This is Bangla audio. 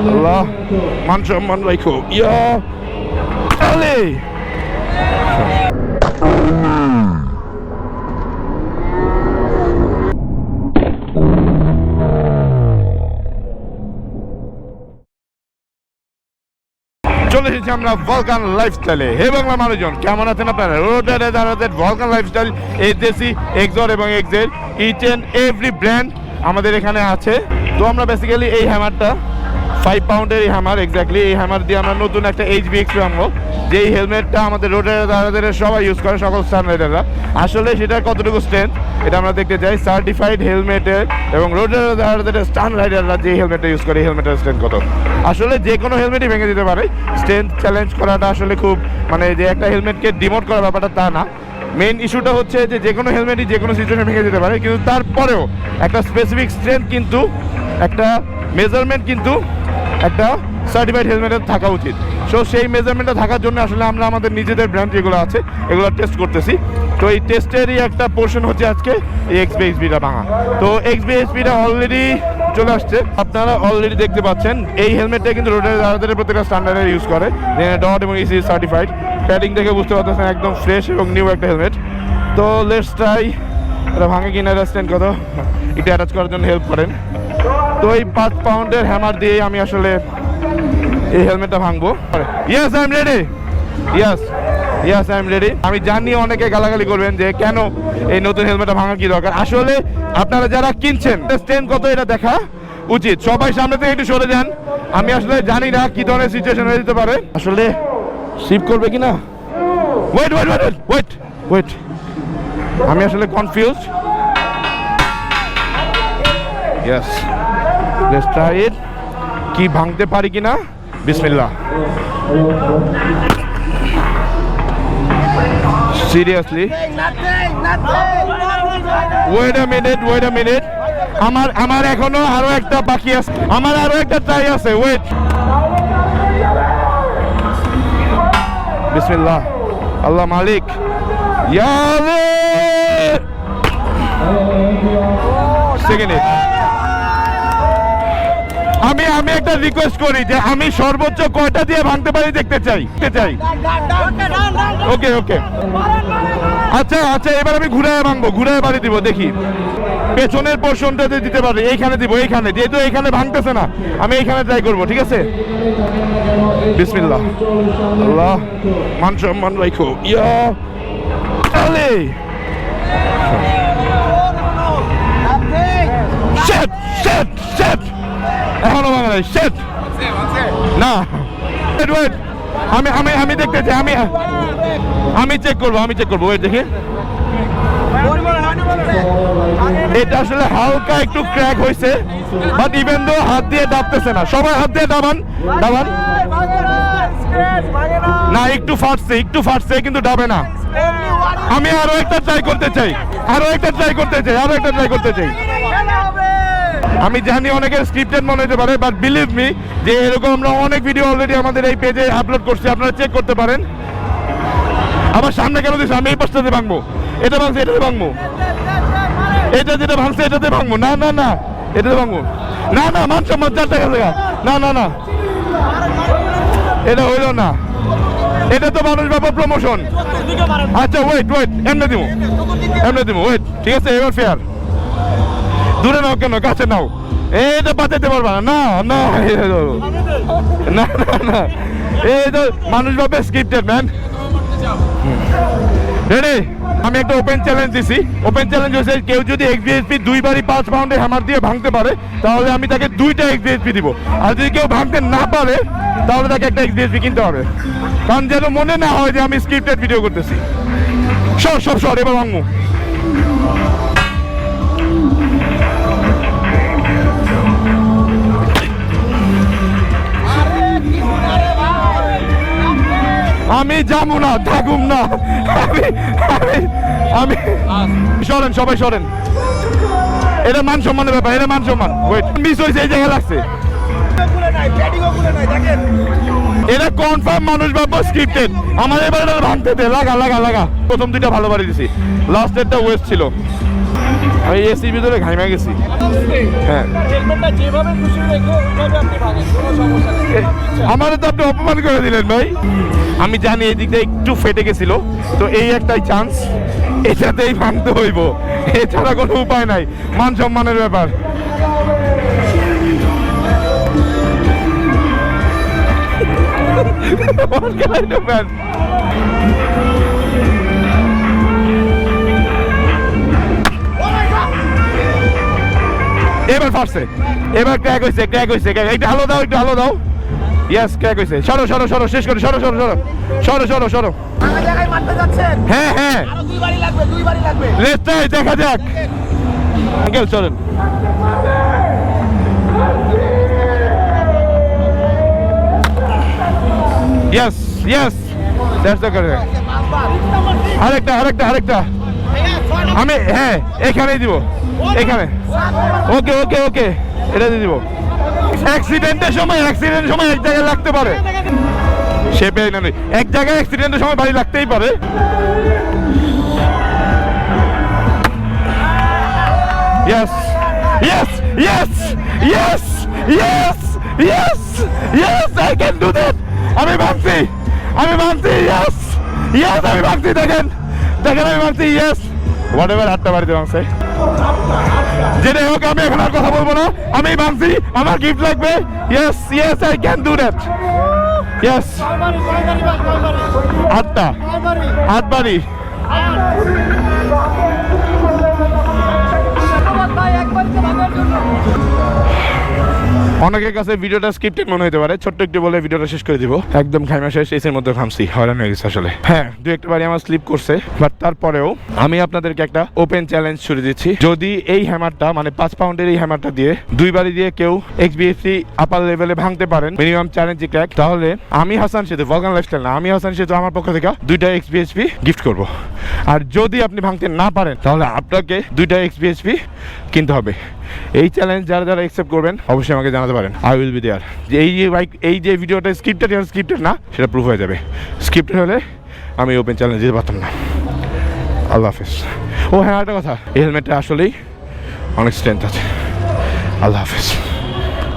আল্লাহ মান সম্মান রাখো ইয়া চলে এসেছি আমরা ভলকান লাইফস্টাইলে হে বাংলা মানুষজন, কেমন আছেন আপনারা? রোডারে দাঁড়াতে ভলকান লাইফস্টাইল এই দেশি এক্সর এবং এক্সের ইচ অ্যান্ড এভরি ব্র্যান্ড আমাদের এখানে আছে। তো আমরা বেসিক্যালি এই হ্যামারটা ফাইভ পাউন্ডের এই হ্যামার এক্স্যাক্টলি এই হ্যামার দিয়ে আমরা নতুন একটা এইচবি এক্স আনব যেই হেলমেটটা আমাদের রোডের দাঁড়াদের সবাই ইউজ করে, সকল স্টান রাইডাররা আসলে সেটা কতটুকু স্ট্রেংথ এটা আমরা দেখতে চাই। সার্টিফাইড হেলমেটের এবং রোডের দাঁড়াদের স্টান রাইডাররা যে হেলমেটটা ইউজ করে হেলমেটের স্ট্রেংথ কত? আসলে যে কোনো হেলমেটই ভেঙে দিতে পারে। স্ট্রেংথ চ্যালেঞ্জ করাটা আসলে খুব মানে যে একটা হেলমেটকে ডিমোট করার ব্যাপারটা তা না। মেন ইস্যুটা হচ্ছে যে যে কোনো হেলমেটই যে কোনো সিচুয়েশন ভেঙে দিতে পারে। কিন্তু তারপরেও একটা স্পেসিফিক স্ট্রেংথ কিন্তু, একটা মেজারমেন্ট কিন্তু একটা সার্টিফাইড হেলমেটের থাকা উচিত। সো সেই মেজারমেন্টটা থাকার জন্য আসলে আমরা আমাদের নিজেদের ব্র্যান্ড যেগুলো আছে, এগুলো টেস্ট করতেছি। তো এই টেস্টেরই একটা পোর্শন হচ্ছে আজকে এই এক্স এক্সবি এইচবিটা ভাঙা। তো এক্স এক্সবি এইচবিটা অলরেডি চলে আসছে। আপনারা অলরেডি দেখতে পাচ্ছেন, এই হেলমেটটা কিন্তু রোডের দাদাদের প্রত্যেকটা স্ট্যান্ডার্ডে ইউজ করে ডট এবং ইসি সার্টিফাইড প্যাডিং দেখে বুঝতে পারতেছেন, একদম ফ্রেশ এবং নিউ একটা হেলমেট তো লেটস ট্রাই এটা ভাঙে কিনা রেস্টেন্ট কত এটা অ্যাটাচ করার জন্য হেল্প করেন। তো এই পাঁচ পাউন্ডের হ্যামার দিয়ে আমি আসলে এই হেলমেটটা ভাঙবো। Yes I am ready yes yes I am ready আমি জানি অনেকে গালাগালি করবেন যে কেন এই নতুন হেলমেটটা ভাঙা কি দরকার। আসলে আপনারা যারা কিনছেন স্ট্রেন কত এটা দেখা উচিত। সবাই সামনে থেকে একটু সরে যান। আমি আসলে জানি না কি ধরনের সিচুয়েশন হয়ে যেতে পারে। আসলে শিপ করবে কি না wait wait wait wait wait আমি আসলে কনফিউজ ইয়েস কি ভাঙতে পারি কিনা বিসমিল্লাহ। Seriously wait a minute wait a minute আমার আমার এখনও আরও একটা বাকি আছে। আমার আরও একটা ট্রাই আছে ওয়েট বিসমিল্লাহ। আল্লাহ মালিক। ইয়া সেকেন্ড আমি আমি একটা রিকোয়েস্ট করি যে আমি সর্বোচ্চ কয়টা দিয়ে ভাঙতে পারি দেখতে চাই দেখতে চাই। ওকে ওকে আচ্ছা আচ্ছা এবার আমি ঘুরে ভাঙবো ঘুরে বাড়ি দিব, দেখি। পেছনের পোর্শনটাতে দিতে পারি এইখানে দিব, এইখানে। যেহেতু এইখানে ভাঙতেছে না, আমি এইখানে ট্রাই করব, ঠিক আছে? বিসমিল্লাহ। আল্লাহ, মান সম্মান রাখো ইয়া শেট এখনও ভাঙা নাই শেট না। ওয়েট আমি আমি আমি দেখতে চাই, আমি আমি চেক করব, আমি চেক করব ওয়েট দেখি। এটা আসলে হালকা একটু ক্র্যাক হয়েছে বাট ইভেন দো হাত দিয়ে দাবতেছে না, সবাই হাত দিয়ে দাবান দাবান না, একটু ফাটছে একটু ফাটছে, কিন্তু ডাবে না। আমি আরও একটা ট্রাই করতে চাই, আরও একটা ট্রাই করতে চাই, আরও একটা ট্রাই করতে চাই। আমি জানি অনেকের স্ক্রিপ্টেড মনে হতে পারে বাট বিলিভ মি যে এরকম আমরা অনেক ভিডিও অলরেডি আমাদের এই পেজে আপলোড করছি, আপনারা চেক করতে পারেন। আবার সামনে কেন দিচ্ছে আমি এই পাশটাতে ভাঙবো। এটা ভাঙছে, এটাতে ভাঙবো। এটা যেটা ভাঙছে, এটাতে ভাঙবো। না না না, এটাতে ভাঙবো। না না, মান সম্মান, চার টাকা টাকা না না না। এটা হইল না। এটা তো মানুষ ব্যাপার প্রমোশন আচ্ছা ওয়েট ওয়েট এমনি দিব। এমনি দিব ওয়েট ঠিক আছে, এবার ফেয়ার দূরে নাও কেন, কাছে নাও। এটা বাঁচাতে পারবা না না না না না এই তো মানুষ ভাবে স্ক্রিপ্টেড ম্যান রেডি আমি একটা ওপেন চ্যালেঞ্জ দিছি। ওপেন চ্যালেঞ্জ হচ্ছে কেউ যদি এক্সবিএসপি দুইবারই পাঁচ পাউন্ডে হ্যামার দিয়ে ভাঙতে পারে, তাহলে আমি তাকে দুইটা এক্সবিএসপি দিব। আর যদি কেউ ভাঙতে না পারে, তাহলে তাকে একটা এক্সবিএসপি কিনতে হবে। কারণ যেন মনে না হয় যে আমি স্ক্রিপ্টেড ভিডিও করতেছি। সর সর সর, এবার ভাঙবো। যাব না থাকুম না। আমি আমি আমি। সরেন, সবাই সরেন। এটা মান সম্মানের ব্যাপার, এটা মান সম্মান। ওয়েট মিস হয়েছে, এই জায়গায় লাগছে। এটা কনফার্ম মানুষ ভাববো স্ক্রিপ্টেড এবার ভাঙতে দে। লাগা লাগা লাগা। প্রথম দুইটা ভালো বাড়ি দিছি। লাস্টেরটা ওয়েস্ট ছিল। আমি এসির ভিতরে ঘাইমা গেছি। হ্যাঁ। আমারও তো আপনি অপমান করে দিলেন ভাই। আমি জানি এই দিকটা একটু ফেটে গেছিল, তো এই একটাই চান্স এটাতেই ভাঙতে হইব। এছাড়া কোনো উপায় নাই, মান সম্মানের ব্যাপার। What kind of? এবার ফাটছে। এবার ক্র্যাক হয়েছে ক্র্যাক হয়েছে একটু আলো দাও একটু আলো দাও। ইয়েস ক্র্যাক হয়েছে সরো সরো সরো শেষ করে সরো সরো সরো। সরো সরো সরো। হ্যাঁ হ্যাঁ। দেখা যাক। আঙ্কেল চলেন। ইয়েস ইয়েস আরেকটা আরেকটা আরেকটা। আমি হ্যাঁ এখানেই দিব। এখানে ওকে ওকে ওকে এটা দিয়ে দিব অ্যাক্সিডেন্টের সময় অ্যাক্সিডেন্টের সময় এক জায়গায় লাগতে পারে সে পেয়ে নেই। এক জায়গায় অ্যাক্সিডেন্টের সময় বাড়ি লাগতেই পারে Yes. Yes. Yes. Yes. Yes. Yes. Yes. I can do that. আমি ভাবছি আমি ভাবছি ইয়েস ইয়েস আমি ভাবছি দেখেন দেখেন, আমি ভাবছি ইয়েস হোয়াট এভার হাতটা বাড়িতে ভাঙছে যেটাই হোক, আমি এখন আর কথা বলব না। আমি ভাবছি আমার গিফট লাগবে। Yes yes I can do that yes আটটা। আট বাড়ি অনেকের কাছে ভিডিওটা স্ক্রিপ্টেড মনে হতে পারে, ছোট্ট একটু বলে ভিডিওটা শেষ করে দিব। একদম খাইমা শেষ এসের মধ্যে খামছি হয়রান হয়ে গেছে আসলে। হ্যাঁ দু একটা বাড়ি আমার স্লিপ করছে বাট তারপরেও আমি আপনাদেরকে একটা ওপেন চ্যালেঞ্জ ছুড়ে দিচ্ছি। যদি এই হ্যামারটা মানে পাঁচ পাউন্ডের এই হ্যামারটা দিয়ে দুই বাড়ি দিয়ে কেউ এক্সবিএফসি আপার লেভেলে ভাঙতে পারেন মিনিমাম চ্যালেঞ্জ ক্র্যাক তাহলে আমি হাসান সেতু ভলগান লাইফস্টাইল না, আমি হাসান সেতু আমার পক্ষ থেকে দুইটা এক্সবিএসপি গিফট করব। আর যদি আপনি ভাঙতে না পারেন, তাহলে আপনাকে দুইটা এক্সবিএসপি কিনতে হবে। এই চ্যালেঞ্জ যারা যারা অ্যাকসেপ্ট করবেন, অবশ্যই আমাকে জানাতে পারেন। আই উইল বি দেয়ার যে এই যে বাইক এই যে ভিডিওটা স্ক্রিপ্টেড স্ক্রিপ্টেড না, সেটা প্রুফ হয়ে যাবে। স্ক্রিপ্টেড হলে আমি ওপেন চ্যালেঞ্জ দিতে পারতাম না। আল্লাহ হাফেজ। ও হ্যাঁ একটা কথা। এই হেলমেটটা আসলেই অনেক স্ট্রেংথ আছে। আল্লাহ হাফেজ।